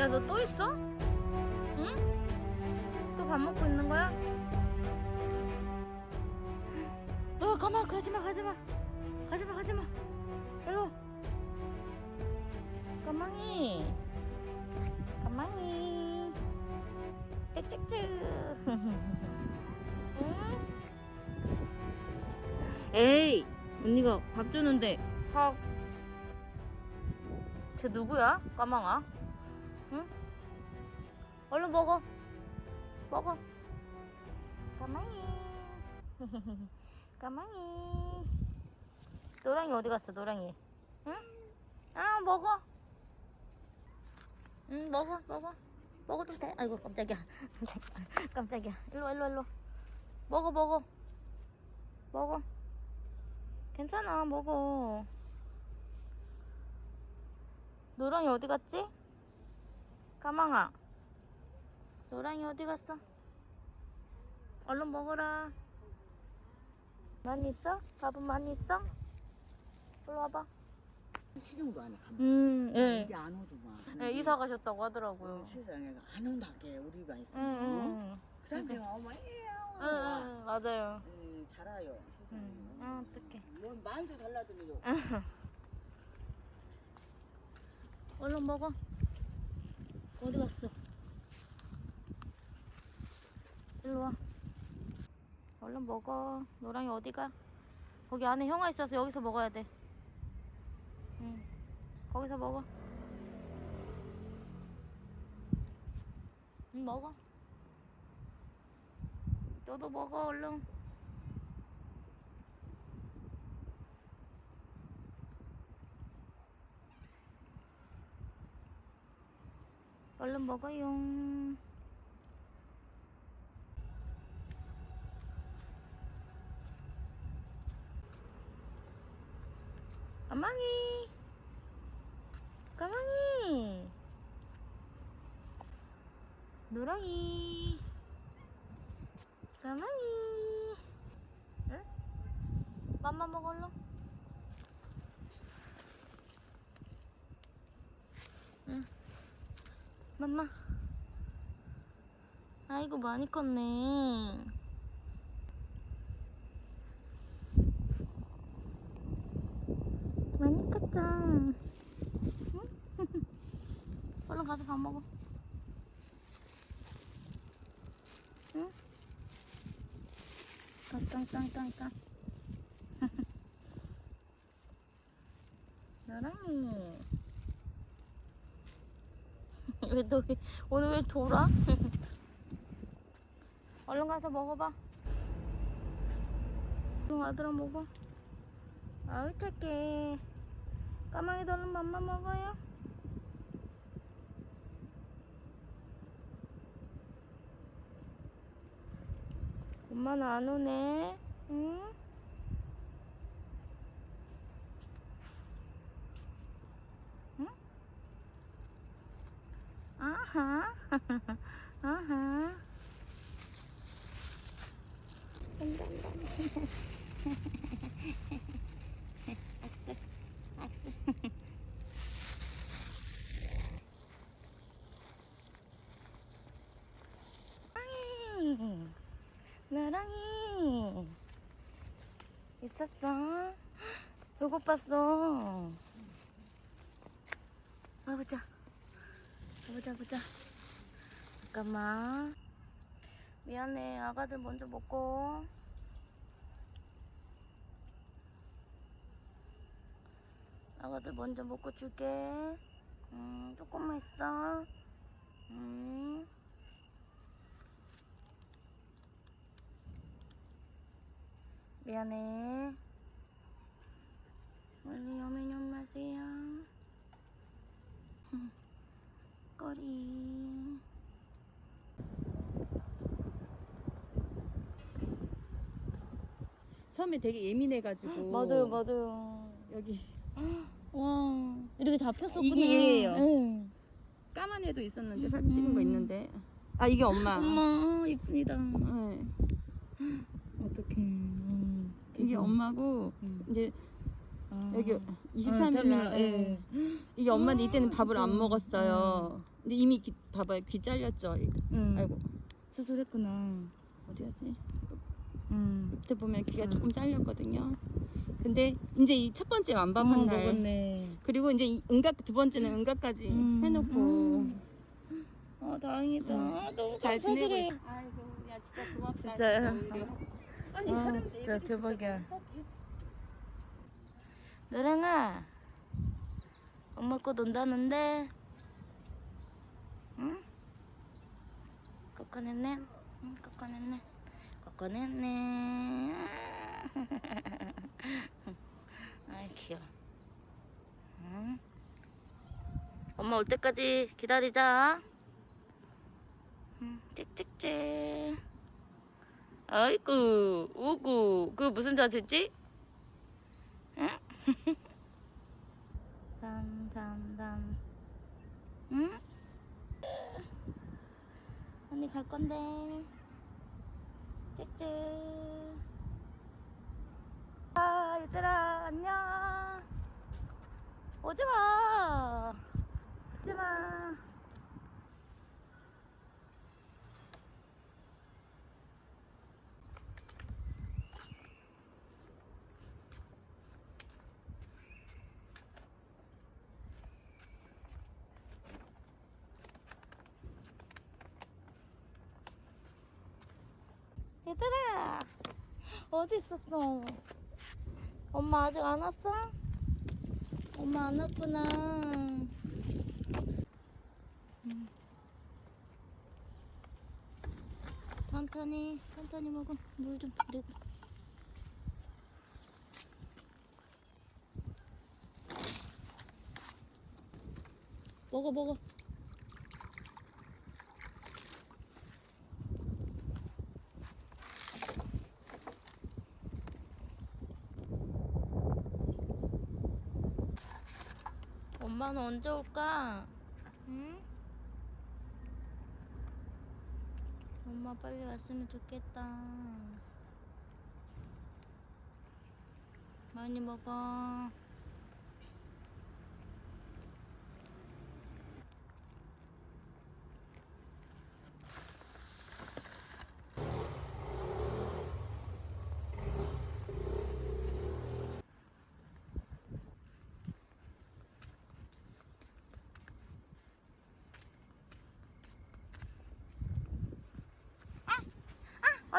야, 너 또 있어? 응? 또 밥 먹고 있는 거야? 너 가만 가지마 가지마 가지마 가지마 일로 와. 가망이 가망이 짹짹짹 응? 에이 언니가 밥 주는데 확. 쟤 누구야? 까망아? 응? 얼른 먹어. 먹어. 까망이. 까망이. 노랑이 어디 갔어, 노랑이? 응? 아, 먹어. 응, 먹어, 먹어. 먹어도 돼. 아이고, 깜짝이야. 깜짝이야. 일로, 와, 일로, 와, 일로. 먹어, 먹어. 먹어. 괜찮아, 먹어. 노랑이 어디 갔지? 까망아. 노랑이 어디 갔어? 얼른 먹어라. 많이 있어? 밥은 많이 있어? 일로 와봐. 시중도 안 해. 가면. 음, 예. 이제 안 오더만. 네, 이사 가셨다고 하더라고요. 어, 세상에 안 온다게 우리 가 있어. 응, 응, 그 사람들이 어머. 응, 응, 맞아요. 예, 잘아요. 세상에. 응, 아, 어떡해. 뭐 말도 달라들려. 얼른 먹어. 어디 갔어? 일로 와. 얼른 먹어. 노랑이 어디 가? 거기 안에 형아 있어서 여기서 먹어야 돼. 응. 거기서 먹어. 응, 먹어. 너도 먹어, 얼른. 얼른 먹어요. 까망이. 까망이. 노랑이. 까망이. 응? 맘마 얼른. 응. 맘마. 아이고 많이 컸네. 많이 컸죠. 응? 얼른 가서 밥 먹어. 응? 아, 땅땅땅땅. 나랑이. 왜너 왜, 오늘 왜 돌아? 얼른 가서 먹어봐. 응, 아들아 먹어. 아유 착해. 까망이도 얼른 맘마 먹어요. 엄마는 안 오네. 응? 응? 아하. 아하. 나랑이. 있었어? 배고팠어. 아, 보자. 아, 보자, 보자. 잠깐만. 미안해. 아가들 먼저 먹고. 아가들 먼저 먹고 줄게. 음, 조금만 있어. 음. 미안해. 원래 오면 엄마세요. 꼬리. 처음에 되게 예민해가지고 맞아요, 맞아요. 여기 와, 이렇게 잡혔었구나. 이게 얘예요. 응. 까만 애도 있었는데 사진 찍은 거 있는데 아 이게 엄마 엄마, 이쁜이다. 네. 어떡해. 음, 이게 엄마고 음. 이제 아. 여기 아, 23일 태민아, 날 예. 이게 엄마인데 이때는 밥을 안 먹었어요 근데 이미 귀, 봐봐요 귀 잘렸죠. 응. 아이고 수술했구나 어디 갔지 응. 밑에 보면 귀가 음. 조금 잘렸거든요 근데 이제 이 첫 번째 완박한 어, 날 먹었네. 그리고 이제 이 응각 두 번째는 응각까지 음, 해놓고 음. 어 다행이다. 아, 너무 잘 지내고. 있어 아이고 야 진짜 고맙다? 진짜 오히려. 아니 아, 사람 진짜 대박이야. 너랑아, 엄마 거 논다는데, 응? 꺾어냈네, 응, 꺾어냈네, 꺾어냈네. 아이 귀여워. 응? 엄마 올 때까지 기다리자. 응, 찍찍찍. 아이고, 우구, 그 무슨 자세지? 응? 담담담. 응? 언니 갈 건데. 짹짹. 아, 얘들아, 안녕. 오지 마. 오지 마. 얘들아 어디 있었어? 엄마 아직 안 왔어? 엄마 안 왔구나. 음. 천천히 천천히 먹어 물좀 드리고. 먹어 먹어. 엄마는 언제 올까? 응? 엄마 빨리 왔으면 좋겠다. 많이 먹어.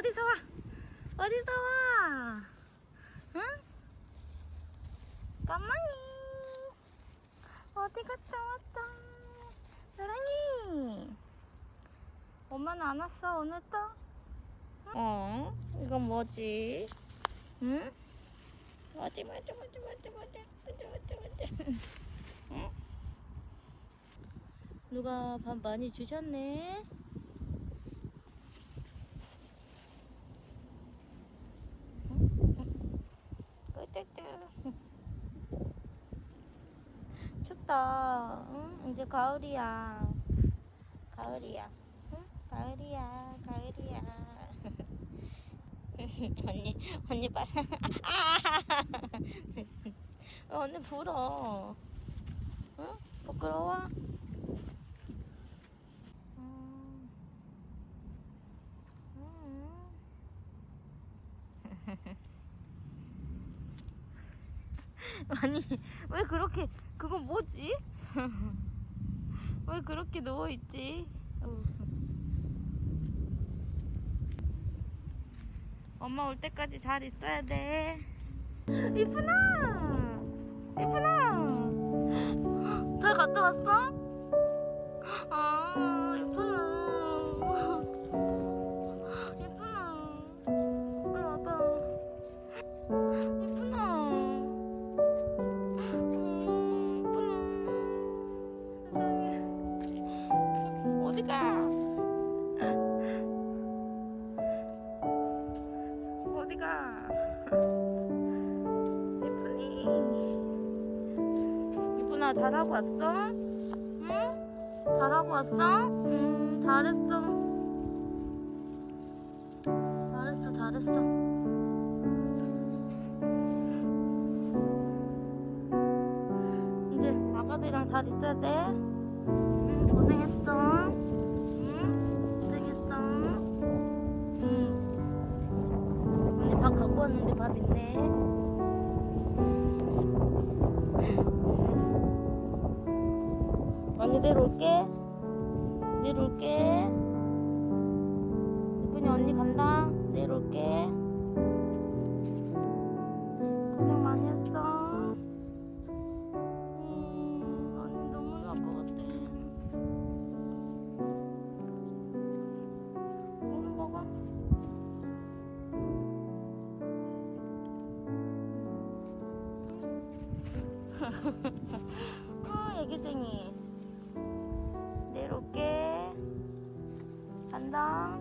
어디서 와? 어디서 와? 응? 까마귀 어디 갔다 왔다 사랑이 엄마는 안 왔어 오늘도? 어? 이건 뭐지? 응? 뭐지 뭐지 뭐지 뭐지 뭐지 뭐지 뭐지 뭐지 응? 누가 밥 많이 주셨네? 꿀꿀꿀. 춥다. 응? 이제 가을이야. 가을이야. 응? 가을이야. 가을이야. 언니, 언니. 아! 언니 불어. 응? 부끄러워? 음. 음. 아니 왜 그렇게 그건 뭐지? 왜 그렇게 누워 있지? 엄마 올 때까지 잘 있어야 돼. 이쁘나, 이쁘나. 잘 갔다 왔어? 잘하고 왔어? 응? 잘하고 왔어? 응, 잘했어 잘했어 잘했어 이제 아가들이랑 잘 있어야 돼 응, 고생했어 응? 고생했어 응. 언니 밥 갖고 왔는데 밥 있네 내일 올게. 내일 올게. 이쁜이 언니 간다. 내일 올게. 고생 많이 했어. 음, 언니 너무 바쁘거든. 오늘 먹어. 아, 애기쟁이. 안녕.